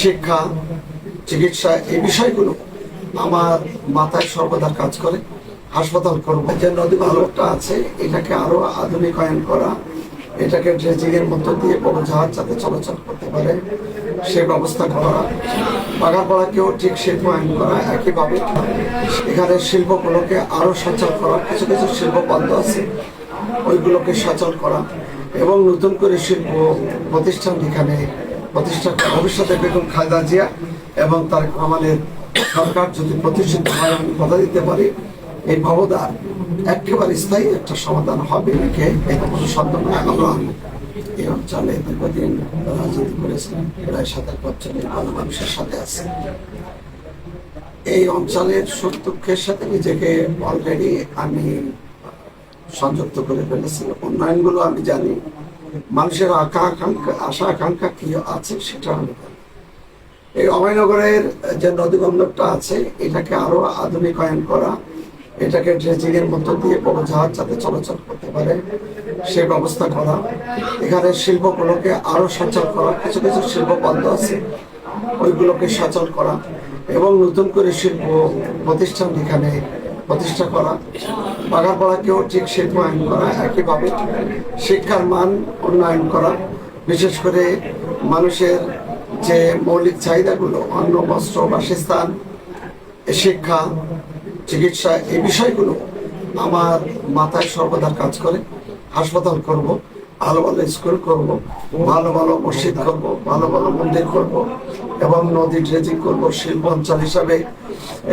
শিক্ষা, চিকিৎসা, এই বিষয়গুলো আমার মাথায় সর্বদা কাজ করে, হাসপাতাল করব। যে নদী ভালোটা আছে, এটাকে আরও আধুনিকায়ন করা, এটাকে ড্রেজিং এর মধ্য দিয়ে বড় জাহাজ যাতে চলাচল করতে পারে, সে ব্যবস্থা করা। বাগারপাড়াকেও ঠিক শিল্প শিল্পায়ন করা একইভাবে। এখানে শিল্পগুলোকে আরও সচল করা, কিছু কিছু শিল্প বন্ধ আছে, ওইগুলোকে সচল করা। এবং নতুন করে শিল্প প্রতিষ্ঠান এখানে প্রতিষ্ঠা ভবিষ্যতে বেগম খালেদা জিয়া এবং তার আমাদের সরকার যদি প্রতিষ্ঠিত হয় আমি কথা দিতে পারি। এই ভবদার একেবারে স্থায়ী একটা সমাধান হবে একে এটা কোনো সন্দেহ নয় আমরা এই অঞ্চলে দীর্ঘদিন রাজনীতি প্রায় সাত বছর ভালো মানুষের সাথে আছে। এই অঞ্চলের সুখ দুঃখের সাথে নিজেকে অলরেডি আমি সংযুক্ত করে ফেলেছি। উন্নয়নগুলো আমি জানি। মানুষের আঁকা আকাঙ্ক্ষা, আশা, আকাঙ্ক্ষা কি আছে সেটা জানি। এই অভয়নগরের যে নদী বন্দরটা আছে, এটাকে আরও আধুনিকায়ন করা, এটাকে ড্রেজিং এর মধ্য দিয়ে বড় জাহাজ যাতে চলাচল করতে পারে, সে ব্যবস্থা করা এখানে শিল্পগুলোকে আরও সচল করা, কিছু কিছু শিল্প বন্ধ আছে, ওইগুলোকে সচল করা এবং নতুন করে শিল্প প্রতিষ্ঠান এখানে প্রতিষ্ঠা করা। বাগারপাড়াকেও ঠিক শিল্পায়ন করা, একইভাবে শিক্ষার মান উন্নয়ন করা। বিশেষ করে মানুষের যে মৌলিক চাহিদাগুলো, অন্ন, বস্ত্র, বাসস্থান, শিক্ষা, চিকিৎসা, এই বিষয়গুলো আমার মাথায় সর্বদা কাজ করে। হাসপাতাল করব, ভালো ভালো স্কুল করব, ভালো ভালো মসজিদ করব, ভালো ভালো মন্দির করব এবং নদী ড্রেজিং করব, শিল্প অঞ্চল হিসাবে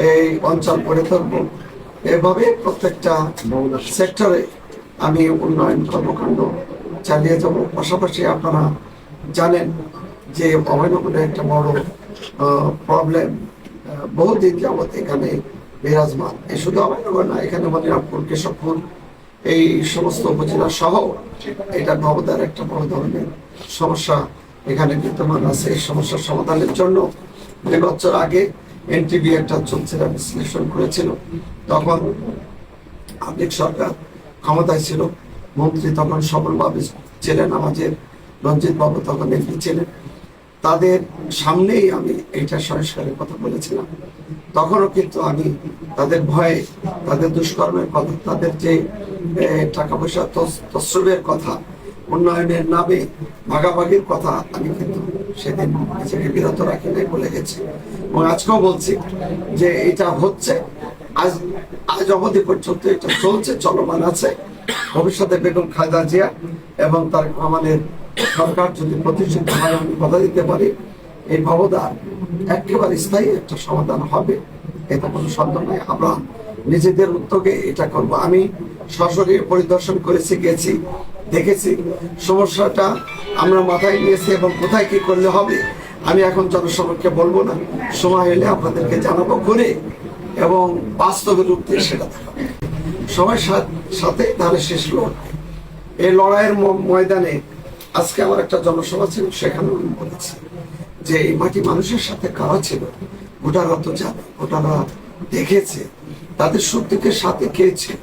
এই অঞ্চল গড়ে তুলব। এভাবে প্রত্যেকটা সেক্টরে আমি উন্নয়ন কর্মকাণ্ড চালিয়ে যাব। পাশাপাশি আপনারা জানেন যে অভয়নগরের একটা বড় প্রবলেম বহুদিন যাবত এখানে বিরাজমান। এ শুধু অভয়নগর না, এখানে মনিরামপুর, কেশবপুর, এই সমস্ত উপজেলা সহ এটা নবদার একটা বড় ধরনের সমস্যা এখানে বিদ্যমান আছে। এই সমস্যার সমাধানের জন্য দুই বছর আগে বিশ্লেষণ করেছিল। তখন সরকার ক্ষমতায় ছিল। মন্ত্রী তখন ছিলেন, আমাদের রঞ্জিত বাবু তখন এমপি ছিলেন। তাদের সামনেই আমি এইটা সংস্কারের কথা বলেছিলাম। তখনও কিন্তু আমি তাদের ভয়ে, তাদের দুষ্কর্মের কথা, তাদের যে টাকা পয়সা তস- কথা উন্নয়নের নামে ভাগাভাগির কথা আমি কিন্তু সেদিন নিজেকে বিরত রাখি নাই বলে গেছি। এবং আজকেও বলছি যে এটা হচ্ছে, আজ আজ অবধি পর্যন্ত এটা চলছে, চলমান আছে। ভবিষ্যতে বেগম খায়দা জিয়া এবং তার আমাদের সরকার যদি প্রতিষ্ঠিত হয়, আমি কথা দিতে পারি, এই ভবদার একেবারে স্থায়ী একটা সমাধান হবে, এটা কোনো সন্দেহ নেই। আমরা নিজেদের উদ্যোগে এটা করব। আমি সরাসরি পরিদর্শন করেছি, গেছি দেখেছি। সমস্যাটা আমরা মাথায় নিয়েছি এবং কোথায় কি করলে হবে, আমি এখন জনসভাকে বলব না। সময় হলে আপনাদেরকে জানাব করে এবং বাস্তবের রূপ দিয়ে সেটা দেখাবো সবার সাথ- তাহলে শেষ লড়াই। এই লড়াইয়ের ময়দানে আজকে আমার একটা জনসভা ছিল সেখানে আমি বলেছি যে এই মাটি মানুষের সাথে কারা ছিল? ভোটাররা তো জানে, ভোটাররা দেখেছে। তাদের দুঃখের সাথে এই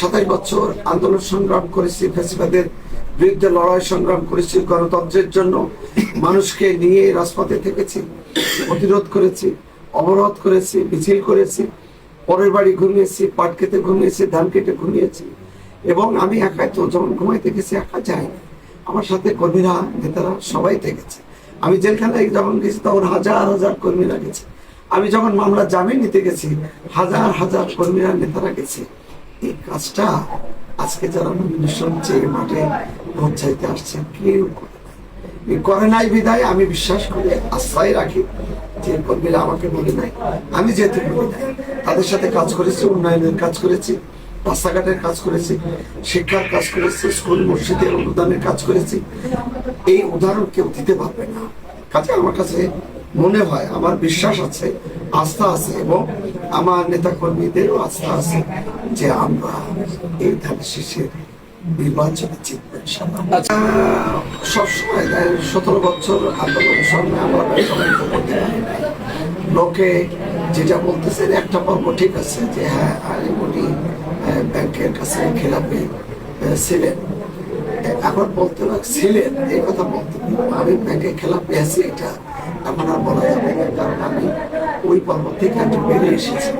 সাতাশ বছর আন্দোলন সংগ্রাম করেছি ফেসিবাদের বিরুদ্ধে লড়াই সংগ্রাম করেছি, গণতন্ত্রের জন্য মানুষকে নিয়ে রাজপথে থেকেছি, প্রতিরোধ করেছি, অবরোধ করেছি, মিছিল করেছি, পরের বাড়ি ঘুমিয়েছি, পাট খেতে ঘুমিয়েছি, ধান কেটে ঘুমিয়েছি এবং আমি একাই তো যখন ঘুমাইতে গেছি একা যাই আমার সাথে কর্মীরা, নেতারা সবাই থেকেছে। আমি জেলখানায় যখন গেছি তখন হাজার হাজার কর্মীরা গেছে। আমি যখন মামলা জামিন নিতে গেছি, হাজার হাজার কর্মীরা, নেতারা গেছে। এই কাজটা আজকে যারা নমিনেশন চেয়ে মাঠে চাইতে আসছে কেউ করে নাই বিদায়, আমি বিশ্বাস করি, আশ্রয় রাখি। যে কর্মীরা আমাকে বলে নাই, আমি যেহেতু বলি নাই, তাদের সাথে কাজ করেছি, উন্নয়নের কাজ করেছি, রাস্তাঘাটের কাজ করেছি, শিক্ষার কাজ করেছি, স্কুল, মসজিদের অনুদানের কাজ করেছি। এই উদাহরণ কেউ দিতে পারবে না। কাজে আমার কাছে মনে হয়, আমার বিশ্বাস আছে, আস্থা আছে এবং আমার নেতা কর্মীদেরও আস্থা আছে যে আমরা এই ধান শীষের নির্বাচনে জিতবেন আচ্ছা সবসময় সতেরো বছর আন্দোলনের সময় আমরা। লোকে যেটা বলতেছেন, একটা পর্ব ঠিক আছে যে হ্যাঁ আলিমুনি ব্যাংকের কাছে খেলাপি ছিলেন এখন বলতে ছিলেন এই কথা বলতে আমি ব্যাংকে খেলাপি আছি, এটা এখন আর বলা যাবে না, কারণ আমি ওই পর্ব থেকে আমি বেরিয়ে এসেছি।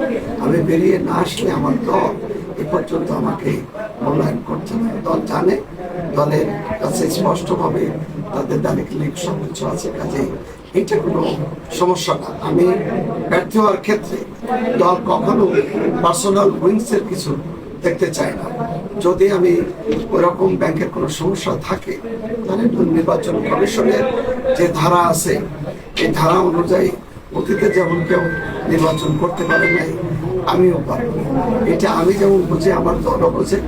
আমি বেরিয়ে না আসলে আমার দল এ পর্যন্ত আমাকে মূল্যায়ন করছে না। দল জানে, দলের কাছে স্পষ্টভাবে তাদের দালিক লিগ সব কিছু আছে কাজে এটা কোনো সমস্যা না। আমি ব্যর্থ হওয়ার ক্ষেত্রে দল কখনো পার্সোনাল উইংসের কিছু দেখতে চায় না। যদি আমি ওরকম ব্যাংকের কোনো সমস্যা থাকে, তাহলে নির্বাচন কমিশনের যে ধারা আছে এই ধারা অনুযায়ী অতীতে যেমন কেউ নির্বাচন করতে পারে নাই, আমিও পারব এটা আমি যেমন বুঝি, আমার দলও বোঝে,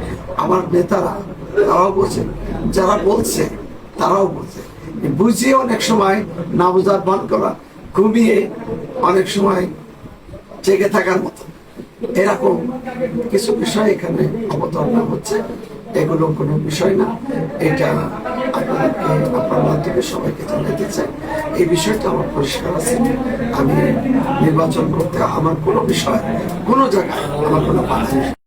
আমার নেতারা তারাও বোঝে, যারা বলছে তারাও বোঝে। বুঝিয়ে অনেক সময় না বোঝার ভান করা, ঘুমিয়ে অনেক সময় জেগে থাকার মতো। এরকম কিছু বিষয় এখানে অবতারণা হচ্ছে। এগুলো কোনো বিষয় না। এটা আপনাদেরকে আপনার মাধ্যমে সবাইকে জানাতে চাই। এই বিষয়টা আমার পরিষ্কার আছে। আমি নির্বাচন করতে আমার কোনো বিষয়, কোনো জায়গায় আমার কোনো বাধা